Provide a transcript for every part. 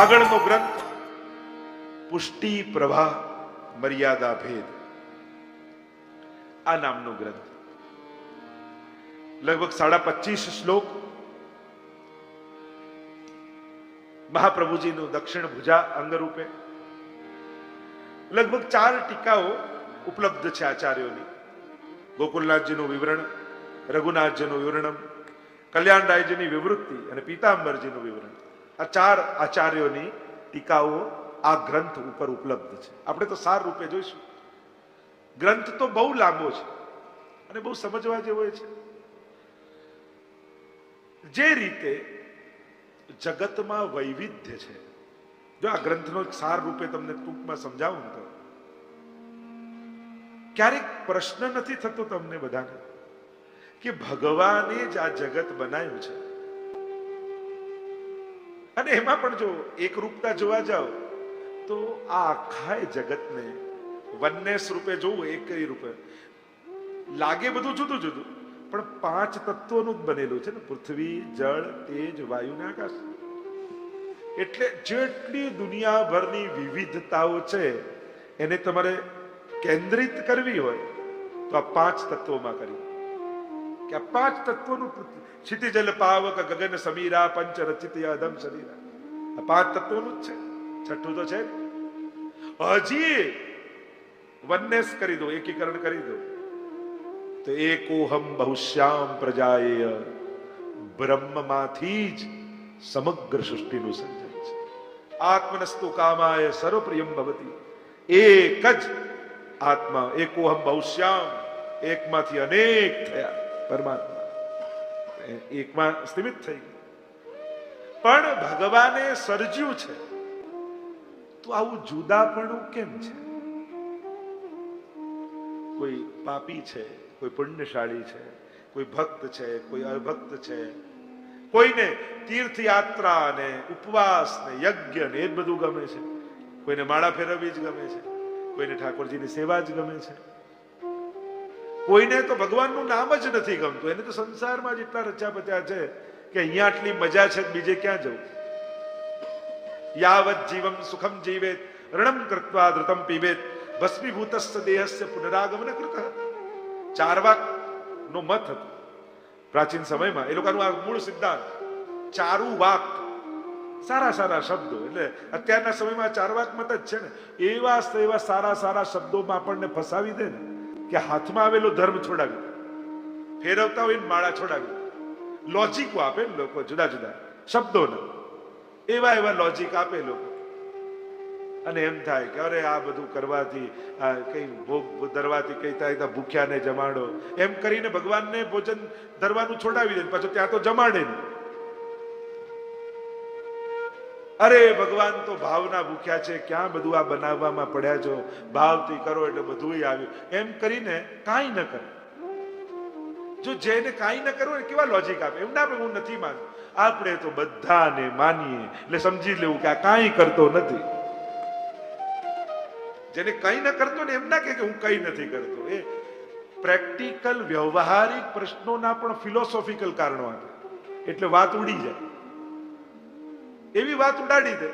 આગળનો ગ્રંથ, પુષ્ટિ પ્રભા મર્યાદા, ભેદ. આ નામનો ગ્રંથ. લગભગ સાડા પચીસ શ્લોક મહાપ્રભુજીનું દક્ષિણ ભુજા અંગરૂપે. લગભગ ચાર ટીકાઓ ઉપલબ્ધ છે આચાર્યોની. ગોકુલનાથજીનું વિવરણ, રઘુનાથજીનું વિવરણમ કલ્યાણરાયજીની વિવૃત્તિ અને પીતાંબરજીનું વિવરણ. આ ચાર આચાર્યોની ટીકાઓ આ ગ્રંથ ઉપર ઉપલબ્ધ છે. આપણે તો સાર રૂપે જોઈશું. ગ્રંથ તો બહુ લાંબો છે અને બહુ સમજવા જેવો છે. જે રીતે જગતમાં વૈવિધ્ય છે, જો આ ગ્રંથનો સાર રૂપે તમને ટૂંકમાં સમજાવું તો. ક્યારેક પ્રશ્ન નથી થતો તમને બધાને કે ભગવાને જ આ જગત બનાવ્યું છે. અને એમાં પણ જો એકરૂપતા જોવા જાઓ, તો આ આખા જગતને વનનેસ રૂપે જોવું એક રૂપે લાગે બધું જુદું જુદું, પણ પાંચ તત્વોનું જ બનેલું છે ને, પૃથ્વી, જળ, તેજ, વાયુ ને આકાશ. એટલે જેટલી દુનિયાભરની વિવિધતાઓ છે, એને તમારે કેન્દ્રિત કરવી હોય, તો આ પાંચ તત્વોમાં કરી. કે આ પાંચ તત્વોનું ક્ષિતિજલ પાવક ગગન સમીરા પંચ રચિત અધમ શરીરા. આ પાંચ તત્વોનું જ છે. છઠ્ઠું તો છે. હજી વનનેસ કરી દો, એકીકરણ કરી દો. તો એકોહમ બહુશ્યામ પ્રજાય બ્રહ્મમાંથી જ સમગ્ર સૃષ્ટિનું સર્જન છે. આત્મનસ્તુ કામાય સર્વપ્રિયમ ભવતી. એક જ આત્મા, એકોહમ બહુશ્યામ. એકમાંથી અનેક થયા. પરમાત્મા. એકમાં સ્થિમિત થઈ ગયું. પણ ભગવાને સર્જ્યું છે. તો આવું જુદાપણું કેમ છે? કોઈ પાપી છે, કોઈ પુણ્યશાળી છે, કોઈ ભક્ત છે, કોઈ અભક્ત છે. કોઈને તીર્થયાત્રા ને ઉપવાસ ને યજ્ઞ ને એ જ બધું ગમે છે. કોઈને માળા ફેરવવી જ ગમે છે. કોઈને ઠાકોરજીની સેવા જ ગમે છે. કોઈને તો ભગવાનનું નામ જ નથી ગમતું. એને તો સંસારમાં જ એટલા રચ્યા પચ્યા છે કે અહીંયા આટલી મજા છે બીજે ક્યાં જવું? યાવત જીવમ સુખમ જીવેત રણમ કૃત્વા ધૃતમ પીવેત ભસ્મીભૂત દેહસ્ય પુનરાગમન કૃત. ચારવાક નો મત હતો. પ્રાચીન સમયમાં એ લોકોનું આ મૂળ સિદ્ધાંત ચારુ વાક સારા સારા શબ્દો. એટલે અત્યારના સમયમાં ચારવાક મત જ છે ને. એવા એવા સારા સારા શબ્દોમાં આપણને ફસાવી દે ને. કે હાથમાં આવેલો ધર્મ છોડાવી ફેરવતા હોય માળા છોડાવી. લોજિકો આપે લોકો, જુદા જુદા. શબ્દોના એવા એવા લોજિક આપે લોકો. અને એમ થાય કે અરે આ બધું કરવાથી, આ કઈ ભોગ ધરવાથી કઈ થાય ત્યાં ભૂખ્યાને જમાડો. એમ કરીને ભગવાનને ભોજન ધરવાનું છોડાવી દે પાછું ત્યાં તો જમાડે નહીં. અરે, ભગવાન તો ભાવના ભૂખ્યા છે, ક્યાં બધું આ બનાવવામાં પડ્યા છો? ભાવથી કરો એટલે બધું આવ્યું એમ કરીને કાંઈ ન કરે. જો જેને કાંઈ ન કરવું એ કેવા લોજિક આપે? એમ ના આપે, હું નથી માનતો. આપણે તો બધાને માનીએ. એટલે સમજી લેવું કે આ કાંઈ કરતો નથી. જેને કંઈ ન કરતો ને એમ ના કે હું કંઈ નથી કરતો. એ પ્રેક્ટિકલ વ્યવહારિક પ્રશ્નોના પણ ફિલોસોફિકલ કારણો આપે. એટલે વાત ઉડી જાય. એવી વાત ઉડાડી દે.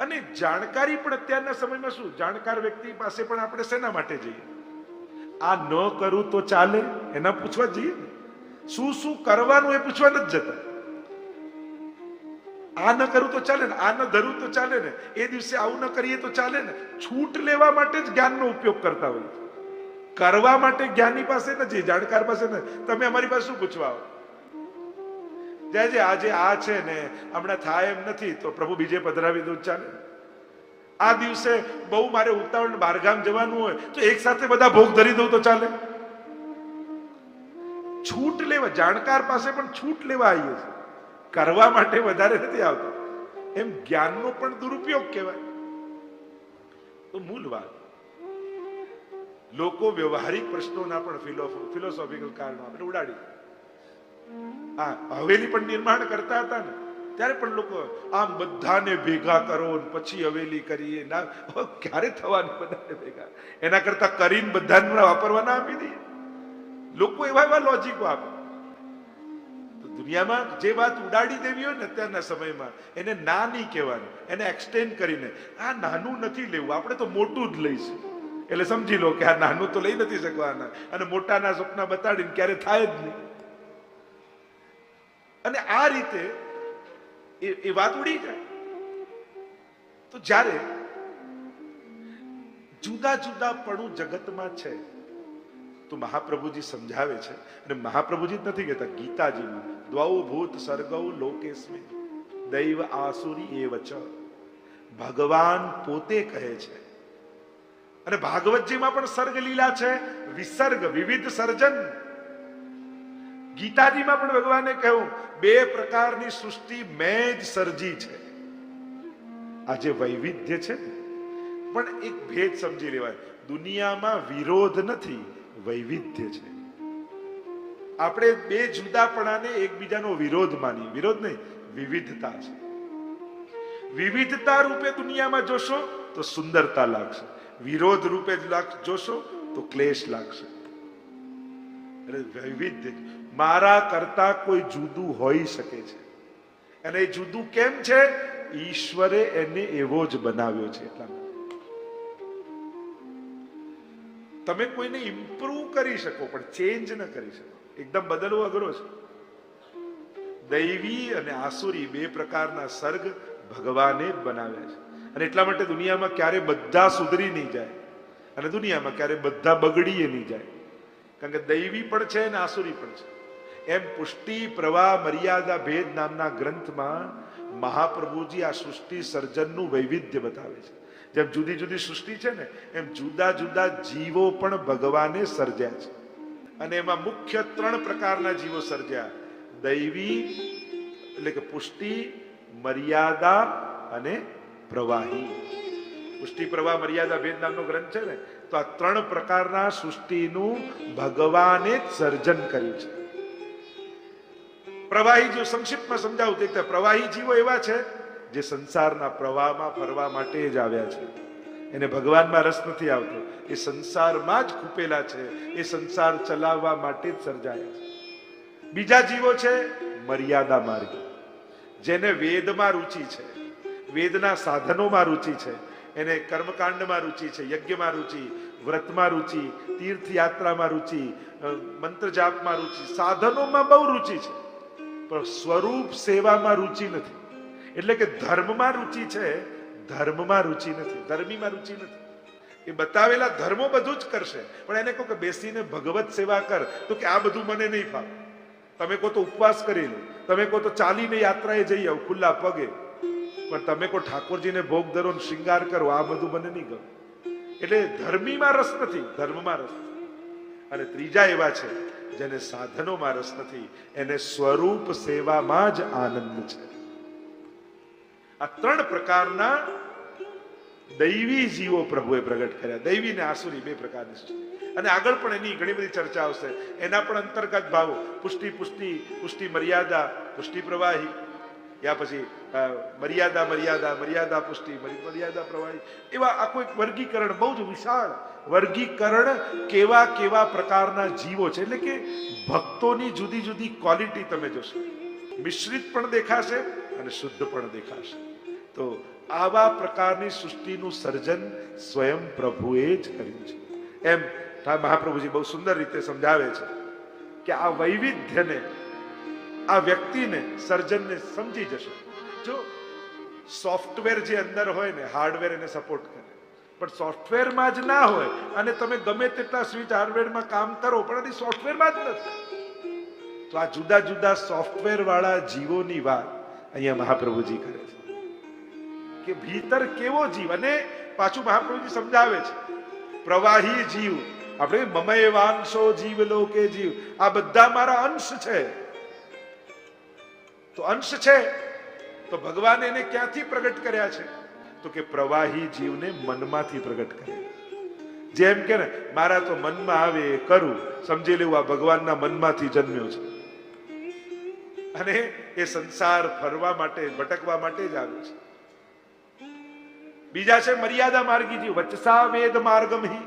અને જાણકારી પણ અત્યારના સમયમાં શું? જાણકાર વ્યક્તિ પાસે પણ આપણે શેના માટે જઈએ? આ ન કરું તો ચાલે? એના પૂછવા જઈએ શું શું કરવાનું એ પૂછવા નથી જતા. આ ન કરું તો ચાલે ને, આ ન ધરું તો ચાલે ને, એ દિવસે આવું ન કરીએ તો ચાલે ને. છૂટ લેવા માટે જ જ્ઞાનનો ઉપયોગ કરતા હોય. કરવા માટે જ્ઞાની પાસે નથી, જાણકાર પાસે નથી. તમે અમારી પાસે શું પૂછવા આવો? જય આજે આ છે ને, હમણાં થાય એમ નથી. તો પ્રભુ બીજે પધરાવી દો, ચાલે. આ દિવસે બહુ મારે ઉતાવળ બહારગામ જવાનું હોય, તો એક સાથે બધા ભોગ ધરી દઉં તો ચાલે. છૂટ લેવા, જાણકાર પાસે પણ છૂટ લેવા આવીએ છીએ. કરવા માટે વધારે નથી આવતો. એમ જ્ઞાનનો પણ દુરુપયોગ કહેવાય. તો મૂળ વાત. લોકો વ્યવહારિક પ્રશ્નોના પણ ફિલોસોફિકલ કારણો આપણે ઉડાડી હા હવેલી પણ નિર્માણ કરતા હતા ને, ત્યારે પણ લોકો આમ બધાને ભેગા કરો પછી હવેલી કરીએ. ના ક્યારે થવાની બધાને ભેગા? એના કરતા કરીને બધાને વાપરવાના આપી દઈએ. લોકો એવા એવા લોજિકો આપે તો દુનિયામાં જે વાત ઉડાડી દેવી હોય ને અત્યારના સમયમાં, એને ના નહીં કહેવાનું, એને એક્સટેન્ડ કરીને, આ નાનું નથી લેવું, આપણે તો મોટું જ લઈશું. એટલે સમજી લો કે આ નાનું તો લઈ નથી શકવાના. અને મોટાના સપના બતાડીને ક્યારે થાય જ નહીં. અને આ રીતે એ એ વાત ઉડી જાય. તો જ્યારે જુદા જુદા પણું જગતમાં છે, તો મહાપ્રભુજી સમજાવે છે. અને મહાપ્રભુજી જ નથી કહેતા, ગીતાજીમાં, દ્વૌ ભૂત સર્ગૌ લોકેસ્મિન દૈવ આસુરી એ વચ ભગવાન પોતે કહે છે. અને ભાગવતજીમાં પણ સર્ગ લીલા છે, વિસર્ગ, વિવિધ સર્જન. ગીતાજીમાં પણ ભગવાને કહ્યું, બે પ્રકારની સૃષ્ટિ મેં જ સર્જી છે. આ જે વૈવિધ્ય છે પણ એક ભેદ સમજી લેવાય. દુનિયામાં વિરોધ નથી, વૈવિધ્ય છે. આપણે બે જુદાપણાને એકબીજાનો વિરોધ માની વિરોધ નહીં, વિવિધતા છે. વિવિધતા રૂપે દુનિયામાં જોશો તો સુંદરતા લાગશે. વિરોધ રૂપે જોશો તો ક્લેશ લાગશે. એટલે વૈવિધ્ય મારા કરતા કોઈ જુદું હોઈ શકે છે. અને એ જુદું કેમ છે? ઈશ્વરે એને એવો જ બનાવ્યો છે. એટલા તમે કોઈને ઇમ્પ્રૂવ કરી શકો, પણ ચેન્જ ન કરી શકો. એકદમ બદલવો અઘરો છે. દૈવી અને આસુરી બે પ્રકારના સર્ગ ભગવાને બનાવ્યા છે. અને એટલા માટે દુનિયામાં ક્યારે બધા સુધરી નહીં જાય. અને દુનિયામાં ક્યારે બધા બગડીએ નહીં જાય. કારણ કે દૈવી પણ છે અને આસુરી પણ છે. એમ પુષ્ટિ પ્રવાહ મર્યાદા ભેદ નામના ગ્રંથમાં મહાપ્રભુજી આ સૃષ્ટિ સર્જનનું વૈવિધ્ય બતાવે છે. જેમ જુદી જુદી સૃષ્ટિ છે ને, એમ જુદા જુદા જીવો પણ ભગવાને સર્જ્યા છે. અને એમાં મુખ્ય ત્રણ પ્રકારના જીવો સર્જ્યા. દૈવી, એટલે કે પુષ્ટિ, મર્યાદા અને પ્રવાહી. પુષ્ટિ, પ્રવાહ, મર્યાદા, ભેદ નામનો ગ્રંથ છે ને, તો આ ત્રણ પ્રકારના સૃષ્ટિનું ભગવાને જ સર્જન કર્યું છે. પ્રવાહી જીવ સંક્ષિપ્તમાં સમજાવું તો પ્રવાહી જીવો એવા છે જે સંસારના પ્રવાહમાં ફરવા માટે જ આવ્યા છે. એને ભગવાનમાં રસ નથી આવતો. એ સંસારમાં જ ખૂપેલા છે. એ સંસાર ચલાવવા માટે જ સર્જાયા છે. બીજા જીવો છે મર્યાદા માર્ગ. જેને વેદમાં રુચિ છે. વેદના સાધનોમાં રુચિ છે. એને કર્મકાંડમાં રુચિ છે, યજ્ઞમાં રુચિ, વ્રતમાં રુચિ, તીર્થયાત્રામાં રુચિ મંત્ર જાપમાં રુચિ, સાધનોમાં બહુ રુચિ છે. પણ સ્વરૂપ સેવામાં રુચિ નથી. એટલે કે ધર્મમાં રુચિ છે, ધર્મમાં રુચિ નથી, ધર્મીમાં રુચિ નથી. એ બતાવેલા ધર્મો બધું જ કરશે. પણ એને કહો કે બેસીને ભગવત સેવા કર, તો કે આ બધું મને નહીં ફાવે. તમે કહો તો ઉપવાસ કરી લો. તમે કહો તો ચાલીને યાત્રાએ જઈ આવો, ખુલ્લા પગે. પણ તમે કહો ઠાકોરજીને ભોગ ધરો શૃંગાર કરો, આ બધું મને નહીં ગમે. એટલે ધર્મીમાં રસ નથી, ધર્મમાં રસ. છે. અને ત્રીજા એવા છે, જેને સાધનોમાં રસ નથી, એને સ્વરૂપ સેવામાં જ આનંદ છે. આ ત્રણ પ્રકારના દૈવી જીવો પ્રભુએ પ્રગટ કર્યા. દૈવી ને આસુરી બે પ્રકારની છે અને આગળ પણ એની ઘણી બધી ચર્ચા આવશે. એના પણ અંતર્ગત ભાવો. પુષ્ટિ પુષ્ટિ પુષ્ટિ, મર્યાદા, પુષ્ટિ પ્રવાહી. યા પછી મર્યાદા મર્યાદા મર્યાદા, પુષ્ટિ, મર્યાદા પ્રવાહી. એવા આખું એક વર્ગીકરણ બહુ જ વિશાળ વર્ગીકરણ કેવા કેવા પ્રકારના જીવો છે. એટલે કે ભક્તોની જુદી જુદી ક્વોલિટી તમે જોશો. મિશ્રિત પણ દેખાશે અને શુદ્ધ પણ દેખાશે. તો આવા પ્રકારની સૃષ્ટિનું સર્જન સ્વયં પ્રભુએ જ કર્યું છે. એમ મહાપ્રભુજી બહુ સુંદર રીતે સમજાવે છે કે આ વૈવિધ્યને, આ વ્યક્તિને સર્જનને સમજી જશે. જો સોફ્ટવેર જે અંદર હોય ને હાર્ડવેર એને સપોર્ટ કરે પણ સોફ્ટવેરમાં જ ના હોય અને તમે ગમે તેટલા સ્વિચ હાર્ડવેરમાં કામ કરો, પણ એની સોફ્ટવેરમાં જ નથી. તો આ જુદા જુદા સોફ્ટવેર વાળા જીવોની વાત અહીંયા મહાપ્રભુજી કરે છે. કે ભીતર કેવો જીવ? અને પાછું મહાપ્રભુજી સમજાવે છે. પ્રવાહી જીવ. આપણે મમય વાંશો જીવ લોકે જીવ. આ બધા મારા અંશ છે. તો અંશ છે. તો ભગવાન એને ક્યાંથી પ્રગટ કર્યા છે? તો કે પ્રવાહી જીવને મનમાંથી પ્રગટ કરે. જેમ કે ને, મારા તો મનમાં આવે એ કરું, સમજી લેવું આ ભગવાનના મનમાંથી જન્મ્યો છે. અને એ સંસાર ફરવા માટે, ભટકવા માટે જ આવ્યો છે. બીજા છે મર્યાદા માર્ગી જીવ, વચસા વેદ માર્ગમહી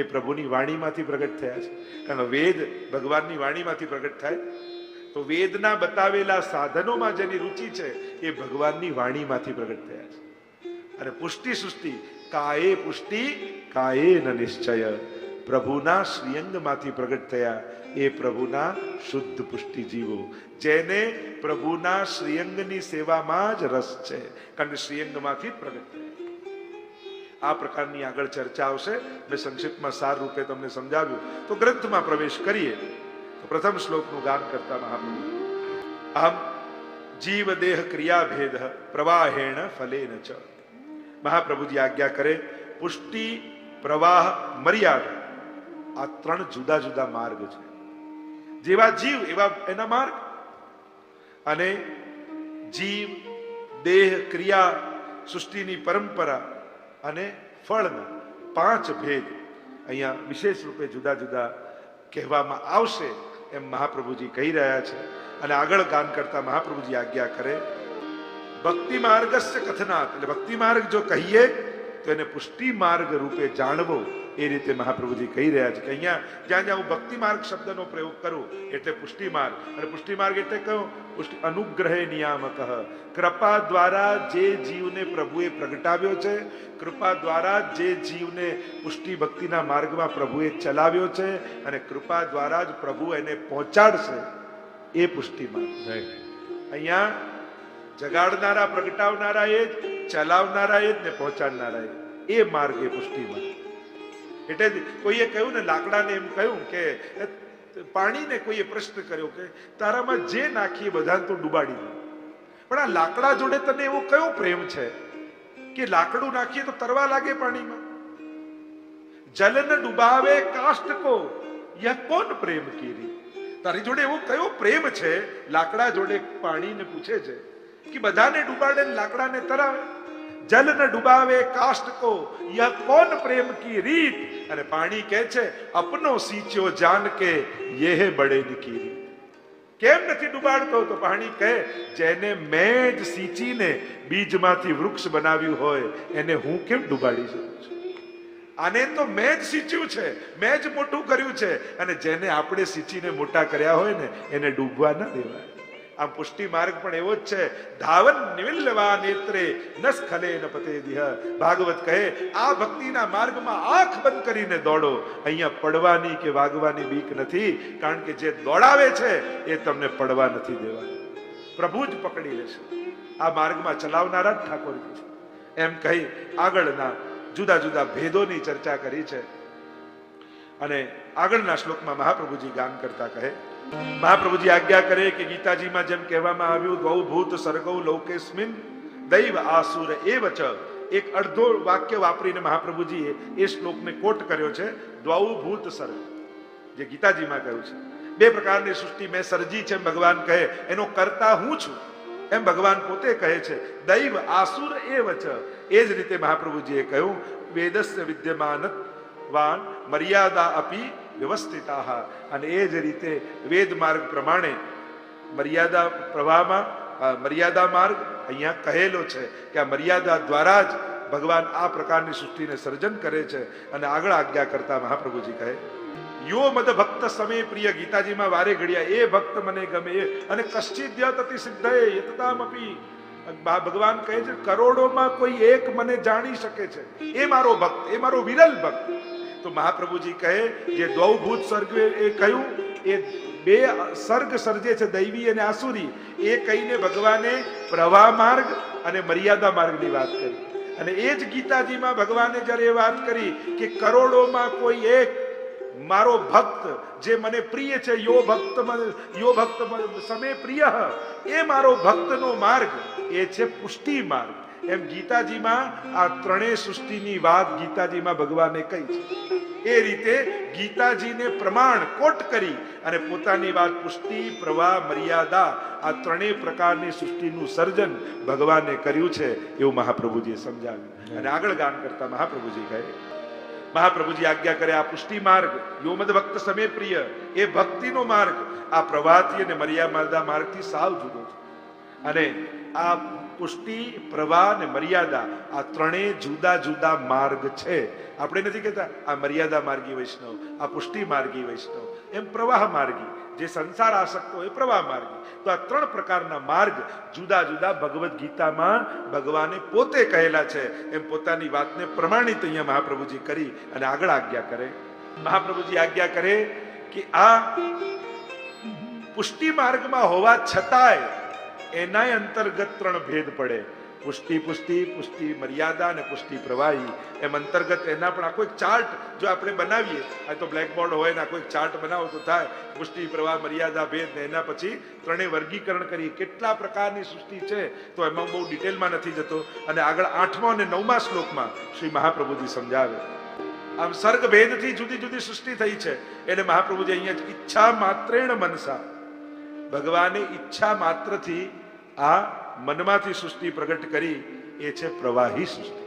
એ પ્રભુની વાણીમાંથી પ્રગટ થયા છે. કારણ વેદ ભગવાનની વાણીમાંથી પ્રગટ થાય. તો વેદના બતાવેલા સાધનોમાં જેની રુચિ છે, એ ભગવાનની વાણીમાંથી પ્રગટ થયા છે. અને પુષ્ટિ સૃષ્ટિ, કાયે પુષ્ટિ, કાયે ન નિશ્ચય. પ્રભુના શ્રીઅંગમાંથી પ્રગટ થયા. એ પ્રભુના શુદ્ધ પુષ્ટિ જીવો જેને પ્રભુના શ્રીઅંગની સેવામાં જ રસ છે. કારણ કે શ્રીઅંગમાંથી પ્રગટ થયા. આ પ્રકારની આગળ ચર્ચા આવશે. મેં સંક્ષિપ્તમાં સાર રૂપે તમને સમજાવ્યું. તો ગ્રંથમાં પ્રવેશ કરીએ. તો પ્રથમ શ્લોકનું ગાન કરતા મહાપ્રભુ. આમ જીવ દેહ ક્રિયા ભેદ પ્રવાહેણ ફલેન ચ. મહાપ્રભુજી આજ્ઞા કરે, પુષ્ટિ, પ્રવાહ, મર્યાદા. આ ત્રણ જુદા જુદા માર્ગ છે. જેવા જીવ, એવા એના માર્ગ. અને જીવ, દેહ, ક્રિયા, સૃષ્ટિની પરંપરા અને ફળના પાંચ ભેદ અહીંયા વિશેષ રૂપે જુદા જુદા કહેવામાં આવશે એમ મહાપ્રભુજી કહી રહ્યા છે. અને આગળ ગાન કરતા મહાપ્રભુજી આજ્ઞા કરે ભક્તિ માર્ગસ્ય કથના એટલે ભક્તિ માર્ગ જો કહીએ તો એને પુષ્ટિ માર્ગ રૂપે જાણવો એ રીતે મહાપ્રભુજી કહી રહ્યા છે કે અહીંયા જ્યાં જ્યાં હું ભક્તિ માર્ગ શબ્દનો પ્રયોગ કરું એટલે પુષ્ટિ માર્ગ અને પુષ્ટિ માર્ગ એટલે કયો? પુષ્ટિ અનુગ્રહે નિયામક. કૃપા દ્વારા જે જીવને પ્રભુએ પ્રગટાવ્યો છે કૃપા દ્વારા જે જીવને પુષ્ટિ ભક્તિના માર્ગમાં પ્રભુએ ચલાવ્યો છે અને કૃપા દ્વારા જ પ્રભુ એને પહોંચાડશે એ પુષ્ટિ માર્ગ અહીંયા જગાડનારા પ્રગટાવનારા એ જ ચલાવનારા એ જ ને પહોંચાડનારા એ માર્ગ એ પુષ્ટિમાં. એટલે કોઈએ કહ્યું ને, લાકડાને એમ કહ્યું કે પાણીને કોઈએ પ્રશ્ન કર્યો કે, તારામાં જે નાખીએ બધાને તો ડૂબાડી પણ આ લાકડા જોડે તને એવો કયો પ્રેમ છે કે લાકડું નાખીએ તો તરવા લાગે પાણીમાં? જલન ડુબાવે કાષ્ટ કો, યહ કોણ પ્રેમ કીરી? તારી જોડે એવો કયો પ્રેમ છે? લાકડા જોડે પાણીને પૂછે છે. કે બધાને ડૂબાડે લાકડાને તરાવે જલ ન ડુબાવે કાષ્ટ કો, યહ કોન પ્રેમ કી રીત? અને પાણી કહે છે, અપનો સીંચ્યો જાન કે યે બડે કી રીત. કેમ નથી ડુબાડતો? તો પાણી કહે, જેને મેં જ સિંચીને બીજમાંથી વૃક્ષ બનાવ્યું હોય, એને હું કેમ ડુબાડી શકું છું? આને તો મેં જ સિંચ્યું છે મેં જ મોટું કર્યું છે, અને જેને આપણે સિંચીને મોટા કર્યા હોય ને, એને ડૂબવા ન દેવાય. આમ પુષ્ટિ માર્ગ પણ એવો જ છે. ધાવન નિવિલ્લવા નેત્રે નસ ખલે ન પતે દિહ. ભાગવત કહે, આ ભક્તિના માર્ગમાં આંખ બંધ કરીને દોડો. અહીંયા પડવાની કે વાગવાની બીક નથી, કારણ કે જે દોડાવે છે, એ તમને પડવા નથી દેવા. પ્રભુ જ પકડી લેશે. આ માર્ગમાં ચલાવનારા જ ઠાકોરજી છે. એમ કહી આગળના જુદા જુદા ભેદોની ચર્ચા કરી છે. અને આગળના શ્લોકમાં મહાપ્રભુજી ગાન કરતા કહે મહાપ્રભુજી આજ્ઞા કરે કે ગીતાજીમાં જેમ કહેવામાં આવ્યું, ગૌ ભૂત સર્ગૌ લૌકેસ્મિન દૈવ આસુર એવ ચ એક અડધો વાક્ય વાપરીને મહાપ્રભુજીએ એ શ્લોકને કોટ કર્યો છે દ્વૌભૂત સર્ગ. જે ગીતાજીમાં કહ્યું છે. બે પ્રકારની સૃષ્ટિ મેં સર્જી છે ભગવાન કહે, એનો કરતા હું છું એમ ભગવાન પોતે કહે છે, દૈવ આસુર એવ ચ એ જ રીતે મહાપ્રભુજીએ કહ્યું, વેદસ્ય વિદ્યમાન વાન મર્યાદા અપી વ્યવસ્થિતા અને એ જ રીતે વેદ માર્ગ પ્રમાણે મર્યાદા પ્રવાહમાં મર્યાદા માર્ગ અહીંયા કહેલો છે કે આ મર્યાદા દ્વારા જ ભગવાન આ પ્રકારની સૃષ્ટિને સર્જન કરે છે અને આગળ આજ્ઞા કરતા મહાપ્રભુજી કહે, યો મદ ભક્ત સમે પ્રિય ગીતાજીમાં વારે ઘડિયા, એ ભક્ત મને ગમે એ અને કશ્ચિદ્ય તતિ સિદ્ધએ યતતામપી. ભગવાન કહે છે, કરોડોમાં કોઈ એક મને જાણી શકે છે. એ મારો ભક્ત, એ મારો વિરલ ભક્ત. તો મહાપ્રભુજી કહે, જે દ્વૌભૂત સર્ગ એ કહ્યું એ બે સર્ગ સર્જે છે દૈવી અને આસુરી, એ કહીને ભગવાને પ્રવાહ માર્ગ અને મર્યાદા માર્ગની વાત કરી. અને એ જ ગીતાજીમાં ભગવાને જ્યારે એ વાત કરી કે કરોડોમાં કોઈ એક મારો ભક્ત જે મને પ્રિય છે, યો ભક્ત યો ભક્ત સમે પ્રિય, એ મારો ભક્તનો માર્ગ એ છે પુષ્ટિ માર્ગ. એમ ગીતાજીમાં આ ત્રણેય સૃષ્ટિની વાત ગીતાજીમાં ભગવાને કહી છે. એ રીતે ગીતાજીને પ્રમાણ કોટ કરી અને પોતાની વાત પુષ્ટિ, પ્રવાહ, મર્યાદા આ ત્રણેય પ્રકારની સૃષ્ટિનું સર્જન ભગવાને કર્યું છે એવું મહાપ્રભુજીએ સમજાવ્યું. અને આગળ ગાન કરતા મહાપ્રભુજી કહે, મહાપ્રભુજી આજ્ઞા કરે, આ પુષ્ટિ માર્ગ યોમદ ભક્ત સમે પ્રિય, એ ભક્તિનો માર્ગ, આ પ્રવાહથી અને મર્યાદા માર્ગથી સાવ જુદો છે. અને આ પુષ્ટિ, પ્રવાહ અને મર્યાદા આ ત્રણેય જુદા જુદા માર્ગ છે. આપણે નથી કહેતા, આ મર્યાદા માર્ગી વૈષ્ણવ, આ પુષ્ટિ માર્ગી વૈષ્ણવ. એમ પ્રવાહ માર્ગી, જે સંસાર આસક્ત હોય પ્રવાહ માર્ગી. તો આ ત્રણ પ્રકારના માર્ગ જુદા જુદા ભગવદ્ ગીતામાં ભગવાને પોતે કહેલા છે. એમ પોતાની વાતને પ્રમાણિત અહીંયા મહાપ્રભુજી કરી અને આગળ આજ્ઞા કરે. મહાપ્રભુજી આજ્ઞા કરે કે આ પુષ્ટિ માર્ગમાં હોવા છતાંય એનાય અંતર્ગત ત્રણ ભેદ પડે. પુષ્ટિ પુષ્ટિ પુષ્ટિ, મર્યાદા અને પુષ્ટિ પ્રવાહી. એમ અંતર્ગત એના પણ આખો એક ચાર્ટ જો આપણે બનાવીએ, આ તો બ્લેકબોર્ડ હોય ને આખો એક ચાર્ટ બનાવો તો થાય. પુષ્ટિ, પ્રવાહ, મર્યાદા, ભેદ ને એના પછી ત્રણેય વર્ગીકરણ કરીએ. કેટલા પ્રકારની સૃષ્ટિ છે તો એમાં બહુ ડિટેલમાં નથી જતો. અને આગળ આઠમા અને નવમા શ્લોકમાં શ્રી મહાપ્રભુજી સમજાવે. આમ સર્ગ ભેદથી જુદી જુદી સૃષ્ટિ થઈ છે. એટલે મહાપ્રભુજી અહીંયા ઈચ્છા માત્રેણ મનસા. ભગવાને ઈચ્છા માત્રથી આ મનમાંથી સૃષ્ટિ પ્રગટ કરી, એ છે પ્રવાહી સૃષ્ટિ.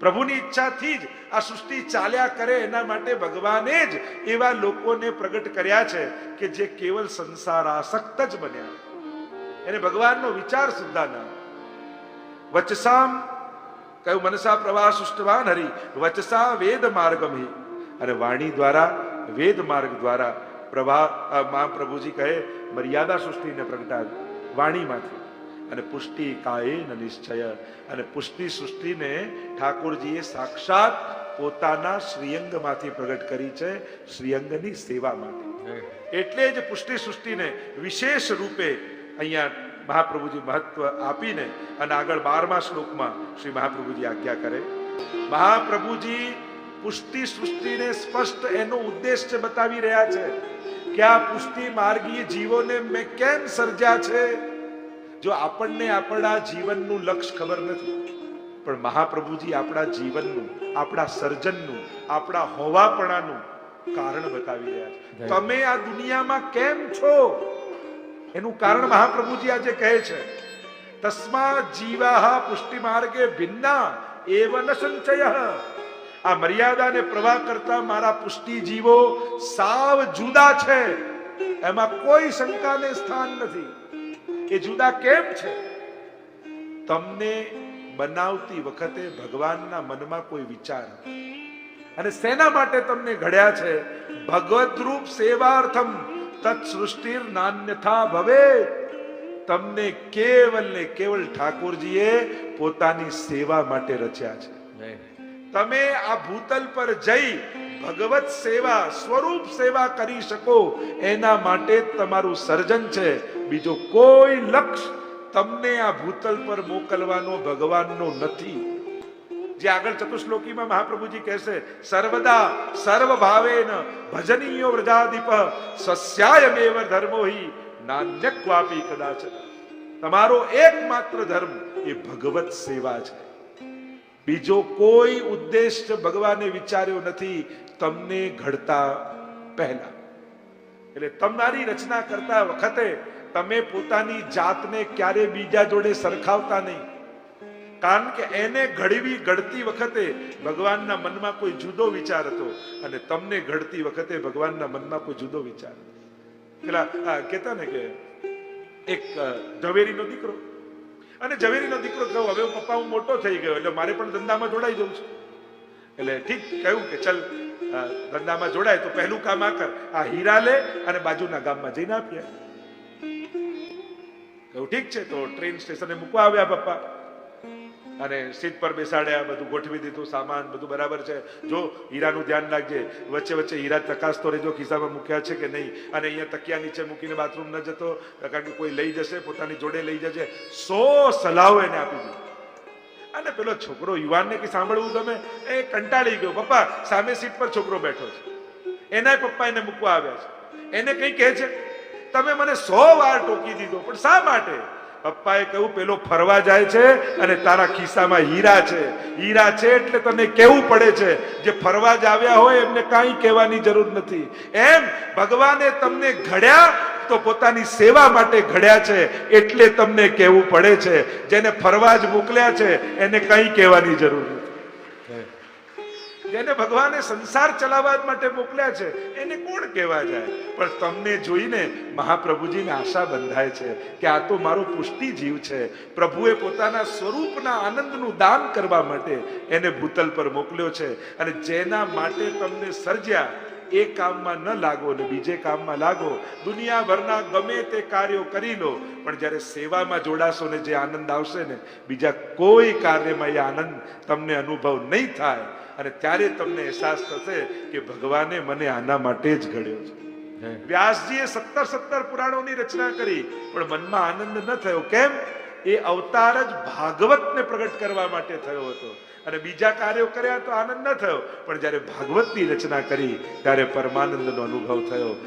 પ્રભુની ઈચ્છાથી જ આ સૃષ્ટિ ચાલ્યા કરે, એના માટે ભગવાને જ એવા લોકોને પ્રગટ કર્યા છે કે જે કેવલ સંસાર આસક્ત જ બન્યા. એને ભગવાનનો વિચાર સુદ્ધા ના વચસામ કયું મનસા પ્રવાહ સૃષ્ટવાન હરી, વચસા વેદ માર્ગમી અને વાણી દ્વારા, વેદ માર્ગ દ્વારા પ્રભા મહાપ્રભુજી કહે, મર્યાદા સૃષ્ટિને પ્રગટાવી. વાણીમાંથી. અને પુષ્ટિ કાયન નિશ્ચય. અને પુષ્ટિ સૃષ્ટિને ઠાકોરજીએ સાક્ષાત પોતાના શ્રીઅંગમાંથી પ્રગટ કરી છે, શ્રીઅંગની સેવા માટે. એટલે જ પુષ્ટિ સૃષ્ટિને વિશેષ રૂપે અહીંયા મહાપ્રભુજી મહત્વ આપીને અને આગળ બારમા શ્લોકમાં શ્રી મહાપ્રભુજી આજ્ઞા કરે. મહાપ્રભુજી, પુષ્ટિ સૃષ્ટિને સ્પષ્ટ એનો ઉદ્દેશ બતાવી રહ્યા છે. કે આ પુષ્ટિ માર્ગીય જીવોને મેં કેમ સર્જ્યા છે? જો આપણને આપણા જીવનનું લક્ષ્ય ખબર નથી પણ મહાપ્રભુજી આપણા જીવનનું આપણા સર્જનનું આપણા હોવાપણાનું કારણ બતાવી રહ્યા છે. તમે આ દુનિયામાં કેમ છો? એનું કારણ મહાપ્રભુજી આજે કહે છે તસ્મા જીવાહ પુષ્ટિ માર્ગે ભિન્ના એવ ન સંચય આ મર્યાદા ને પ્રવાહ કરતા મારા પુષ્ટિ જીવો સાવ જુદા છે. એમાં કોઈ શંકાને સ્થાન નથી. એ જુદા કેમ છે? તમને બનાવતી વખતે ભગવાનના મનમાં કોઈ વિચાર અને સેના માટે તમને ઘડ્યા છે ભગવદ્રૂપ સેવાર્થમ તત્ સૃષ્ટિર નાન્યથા ભવે તમને કેવલ ને કેવલ ઠાકોરજીએ પોતાની સેવા માટે રચ્યા છે. તમે આ ભૂતલ પર જઈ ભગવત સેવા, સ્વરૂપ સેવા કરી શકો. એના માટે તમારું સર્જન છે. બીજો કોઈ લક્ષ્ય તમને આ ભૂતલ પર મોકલવાનો ભગવાનનો નથી. જે આગળ ચતુશ્લોકીમાં મહાપ્રભુજી કહેશે, સર્વદા સર્વ ભાવેન ભજનીયો વ્રજાધિપ સસ્યાયમેવ ધર્મો હિ નાન્ય કદાચ. તમારો એકમાત્ર ધર્મ એ ભગવત સેવા છે. બીજો કોઈ ઉદ્દેશ ભગવાને વિચાર્યો નથી, તમને ઘડતા પહેલા. એટલે તમારી રચના કરતા વખતે તમે પોતાની જાતને ક્યારે બીજા જોડે સરખાવતા નહીં. કારણ કે એને ઘડવી, ઘડતી વખતે ભગવાનના મનમાં કોઈ જુદો વિચાર હતો અને તમને ઘડતી વખતે ભગવાનના મનમાં કોઈ જુદો વિચાર. પેલા કહેતા ને કે એક ઝવેરીનો દીકરો. અને ઝવેરીનો દીકરો કહ્યું હવે પપ્પા, હું મોટો થઈ ગયો, એટલે મારે પણ ધંધામાં જોડાઈ જવું છે. એટલે ઠીક કહ્યું કે ચલ ધંધામાં જોડાય, તો પહેલું કામ આ કર. આ હીરા લે અને બાજુના ગામમાં જઈને આપીએ કહ્યું, ઠીક છે, તો ટ્રેન સ્ટેશને મૂકવા આવ્યા પપ્પા. અને સીટ પર બેસાડ્યા, બધું ગોઠવી દીધું, સામાન બધું બરાબર છે. જો હીરાનું ધ્યાન રાખજે. વચ્ચે વચ્ચે હીરા ચકાસતો રહેજો, ખિસ્સામાં મૂક્યા છે કે નહીં? અને અહીંયા તકિયા નીચે મૂકીને બાથરૂમ ન જતો, કારણ કે કોઈ લઈ જશે, પોતાની જોડે લઈ જશે સો સલાહો એને આપી દીધી. અને પેલો છોકરો યુવાનને કે સાંભળવું તમે એ કંટાળી ગયો. પપ્પા, સામે સીટ પર છોકરો બેઠો છે. એનાય પપ્પા એને મૂકવા આવ્યા છે. એને કઈ કહે છે? તમે મને સો વાર ટોકી દીધો, પણ શા માટે? પપ્પાએ કહ્યું, પેલો ફરવા જાય છે અને તારા ખિસ્સામાં હીરા છે. હીરા છે એટલે તને કેવું પડે છે જે ફરવા જ આવ્યા હોય એમને કાંઈ કહેવાની જરૂર નથી. એમ ભગવાને તમને ઘડ્યા તો પોતાની સેવા માટે ઘડ્યા છે એટલે તમને કહેવું પડે છે. જેને ફરવા જ મોકલ્યા છે એને કંઈ કહેવાની જરૂર નથી. જેને ભગવાને સંસાર ચલાવવા માટે મોકલ્યા છે, એને કોણ કહેવા જાય? પણ તમને જોઈને મહાપ્રભુજીને આશા બંધાય છે કે આ તો મારો પુષ્ટિ જીવ છે. પ્રભુએ પોતાના સ્વરૂપના આનંદનું દાન કરવા માટે એને ભૂતલ પર મોકલ્યો છે અને જેના માટે તમને સર્જ્યા, એ કામમાં ન લાગો ને બીજે કામમાં લાગો. દુનિયાભરના ગમે તે કાર્યો કરી લો, પણ જ્યારે સેવામાં જોડાશો ને જે આનંદ આવશે ને, બીજા કોઈ કાર્યમાં એ આનંદ તમને અનુભવ નહીં થાય. અને ત્યારે તમને અહેસાસ થશે કે ભગવાને મને આના માટે જ ઘડ્યો છે. વ્યાસજીએ સત્તર સત્તર પુરાણોની રચના કરી પણ મનમાં આનંદ ન થયો. કેમ? એ અવતાર જ ભાગવતને પ્રગટ કરવા માટે થયો હતો. અને બીજા કાર્યો કર્યા તો આનંદ ન થયો. પણ જ્યારે ભાગવતની રચના કરી ત્યારે પરમાનંદનો અનુભવ થયો.